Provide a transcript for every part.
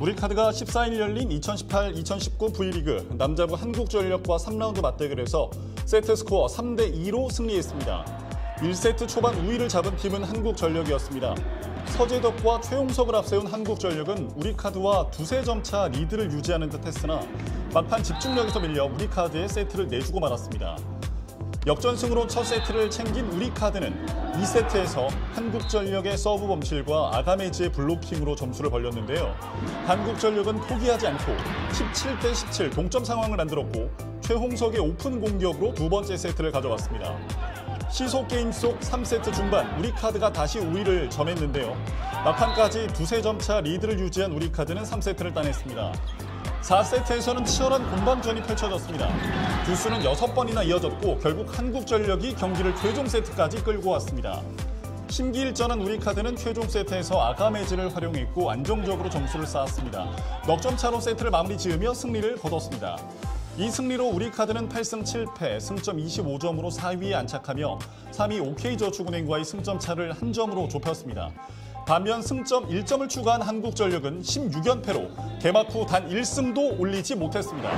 우리카드가 14일 열린 2018-2019 V리그 남자부 한국전력과 3라운드 맞대결에서 세트 스코어 3대 2로 승리했습니다. 1세트 초반 우위를 잡은 팀은 한국전력이었습니다. 서재덕과 최용석을 앞세운 한국전력은 우리카드와 두세 점 차 리드를 유지하는 듯 했으나 막판 집중력에서 밀려 우리카드에 세트를 내주고 말았습니다. 역전승으로 첫 세트를 챙긴 우리 카드는 2세트에서 한국전력의 서브 범실과 아가메즈의 블로킹으로 점수를 벌렸는데요. 한국전력은 포기하지 않고 17대 17 동점 상황을 만들었고 최홍석의 오픈 공격으로 두 번째 세트를 가져갔습니다. 시속 게임 속 3세트 중반 우리 카드가 다시 우위를 점했는데요. 막판까지 두세 점 차 리드를 유지한 우리 카드는 3세트를 따냈습니다. 4세트에서는 치열한 공방전이 펼쳐졌습니다. 두수는 6번이나 이어졌고 결국 한국전력이 경기를 최종 세트까지 끌고 왔습니다. 심기일전한 우리카드는 최종 세트에서 아가메즈를 활용했고 안정적으로 점수를 쌓았습니다. 넉 점 차로 세트를 마무리 지으며 승리를 거뒀습니다. 이 승리로 우리카드는 8승 7패, 승점 25점으로 4위에 안착하며 3위 OK저축은행과의 승점 차를 한 점으로 좁혔습니다. 반면 승점 1점을 추가한 한국전력은 16연패로 개막 후 단 1승도 올리지 못했습니다.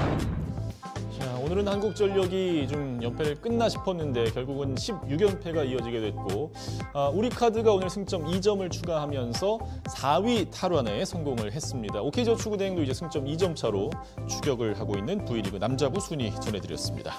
자, 오늘은 한국전력이 좀 연패를 끝나 싶었는데 결국은 16연패가 이어지게 됐고 아, 우리카드가 오늘 승점 2점을 추가하면서 4위 탈환에 성공을 했습니다. OK저축은행도 이제 승점 2점 차로 추격을 하고 있는 V리그 남자부 순위 전해드렸습니다.